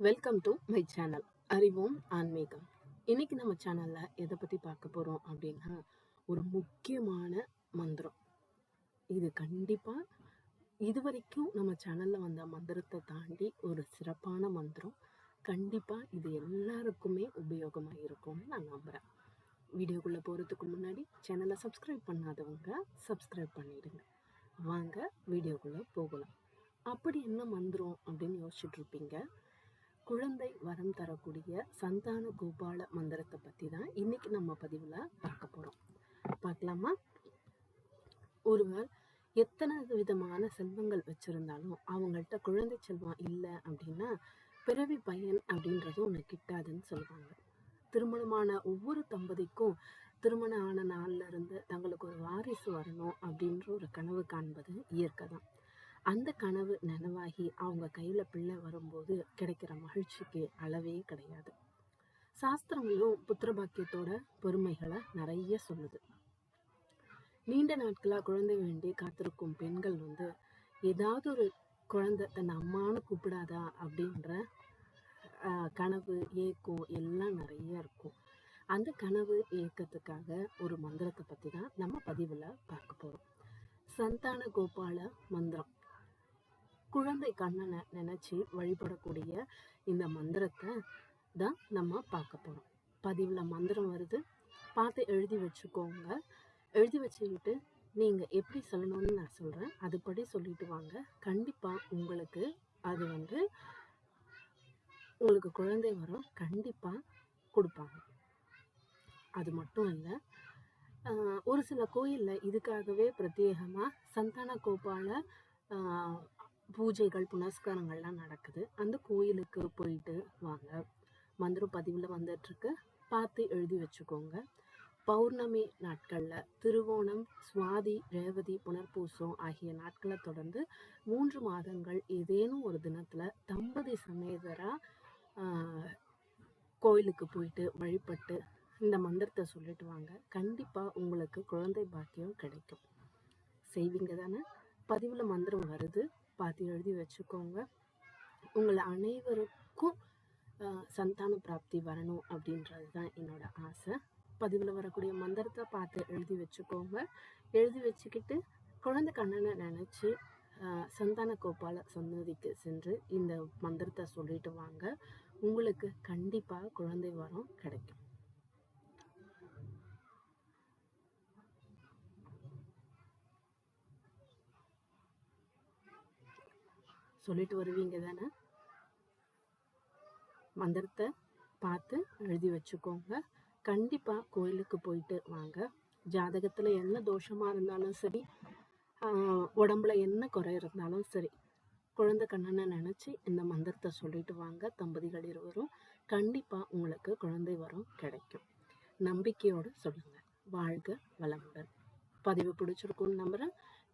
Welcome to my channel அறிவோம் ஆன்மீகம் இன்னைக்கு நம்ம சேனல்ல எதை பத்தி பார்க்க போறோம் அப்படின்னா ஒரு முக்கியமான மந்திரம். இது கண்டிப்பா இது வரைக்கும் நம்ம சேனல்ல வந்த மந்திரத்தை தாண்டி ஒரு சிறப்பான மந்திரம். கண்டிப்பா இது எல்லாருக்குமே உபயோகமாக இருக்கும்னு நான் நம்புறேன். வீடியோக்குள்ள போறதுக்கு முன்னாடி சேனலை சப்ஸ்கிரைப் பண்ணாதவங்க சப்ஸ்கிரைப் பண்ணிடுங்க. வாங்க வீடியோக்குள்ள போகலாம். அப்படி என்ன மந்திரம் அப்படின்னு யோசிச்சுட்டு இருப்பீங்க? குழந்தை வரம் தரக்கூடிய சந்தான கோபால மந்திரத்தை பத்தி தான் இன்னைக்கு நம்ம பதிவுல பார்க்க போறோம். பார்க்கலாமா? ஒருவர் எத்தனை விதமான செல்வங்கள் வச்சிருந்தாலும் அவங்கள்ட்ட குழந்தை செல்வம் இல்லை அப்படின்னா பிறவி பையன் அப்படின்றது ஒன்று கிட்டாதுன்னு சொல்லுவாங்க. திருமணமான ஒவ்வொரு தம்பதிக்கும் திருமணம் ஆன நாள்ல இருந்து தங்களுக்கு ஒரு வாரிசு வரணும் அப்படின்ற ஒரு கனவு காண்பது இயற்கை தான். அந்த கனவு நனவாகி அவங்க கையில் பிள்ளை வரும்போது கிடைக்கிற மகிழ்ச்சிக்கு அளவே கிடையாது. சாஸ்திரங்களும் புத்திரபாக்கியத்தோட பொறுமைகளை பெருமைகளை நிறைய சொல்லுது. நீண்ட நாட்களாக குழந்தை வேண்டி காத்திருக்கும் பெண்கள் வந்து ஏதாவது ஒரு குழந்தை தன் அம்மானு கூப்பிடாதா அப்படின்ற கனவு ஏக்கம் எல்லாம் நிறைய இருக்கும். அந்த கனவு ஏக்கத்துக்காக ஒரு மந்திரத்தை பற்றி தான் நம்ம பதிவில் பார்க்க போகிறோம் சந்தான கோபால மந்திரம். குழந்தை கண்ணனை நினைச்சு வழிபடக்கூடிய இந்த மந்திரத்தை தான் நம்ம பார்க்க போகிறோம் பதிவில் மந்திரம் வருது. பார்த்து எழுதி வச்சுக்கோங்க. எழுதி வச்சுக்கிட்டு நீங்கள் எப்படி சொல்லணும்னு நான் சொல்கிறேன் அதுபடி சொல்லிட்டு வாங்க. கண்டிப்பாக உங்களுக்கு அது வந்து உங்களுக்கு குழந்தை வரும். கண்டிப்பாக கொடுப்பாங்க. அது மட்டும் இல்லை ஒரு சில கோயிலில் இதுக்காகவே பிரத்யேகமாக சந்தான கோபால பூஜைகள் புனஸ்காரங்கள்லாம் நடக்குது. அந்த கோயிலுக்கு போயிட்டு வாங்க. மந்திர பதிவில் வந்துட்டுருக்கு. பார்த்து எழுதி வச்சுக்கோங்க. பௌர்ணமி நாட்களில் திருவோணம் சுவாதி ரேவதி புனர்பூசம் ஆகிய நாட்களை தொடர்ந்து மூன்று மாதங்கள் ஏதேனும் ஒரு தினத்தில் தம்பதி சமேதராக கோயிலுக்கு போயிட்டு வழிபட்டு இந்த மந்திரத்தை சொல்லிட்டு வாங்க. கண்டிப்பாக உங்களுக்கு குழந்தை பாக்கியம் கிடைக்கும். செய்வீங்க தானே? பதிவில் மந்திரம் வருது வச்சுக்கோங்க. உங்களை அனைவருக்கும் சந்தான பிராப்தி வரணும் அப்படின்றது தான் என்னோட ஆசை. பதிவில் வரக்கூடிய மந்திரத்தை பார்த்து எழுதி வச்சுக்கோங்க. எழுதி வச்சுக்கிட்டு குழந்தை கண்ணனை நினச்சி சந்தான கோபால சந்ததிக்கு சென்று இந்த மந்திரத்தை சொல்லிட்டு வாங்க. உங்களுக்கு கண்டிப்பாக குழந்தை வரம் கிடைக்கும். சொல்லிட்டு வருவீங்க தானே? மந்திரத்தை பார்த்து எழுதி வச்சுக்கோங்க. கண்டிப்பாக கோயிலுக்கு போயிட்டு வாங்க. ஜாதகத்தில் என்ன தோஷமாக இருந்தாலும் சரி உடம்புல என்ன குறை இருந்தாலும் சரி குழந்தை கண்ணனை நினச்சி இந்த மந்திரத்தை சொல்லிட்டு வாங்க. தம்பதிகள் இருவரும் கண்டிப்பாக உங்களுக்கு குழந்தை வரும் கிடைக்கும். நம்பிக்கையோடு சொல்லுங்கள் வாழ்க வளமுடன். பதிவு பிடிச்சிருக்கும்னு நம்புகிறேன்